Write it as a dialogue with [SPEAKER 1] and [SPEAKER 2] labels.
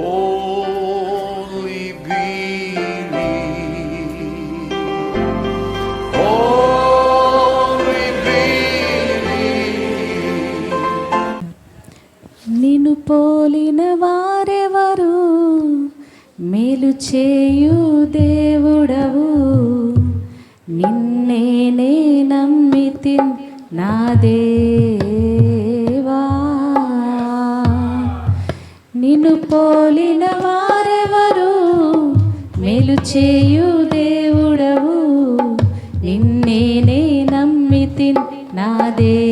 [SPEAKER 1] Only believe. Only believe.
[SPEAKER 2] పోలిన వారెవరు మేలు చేయు దేవుడవు నిన్నే నమ్మితిన్ నా దే పోలిన వారెవరు? మేలు చేయు దేవుడవు. నిన్నే నమ్మితిన్ నాదే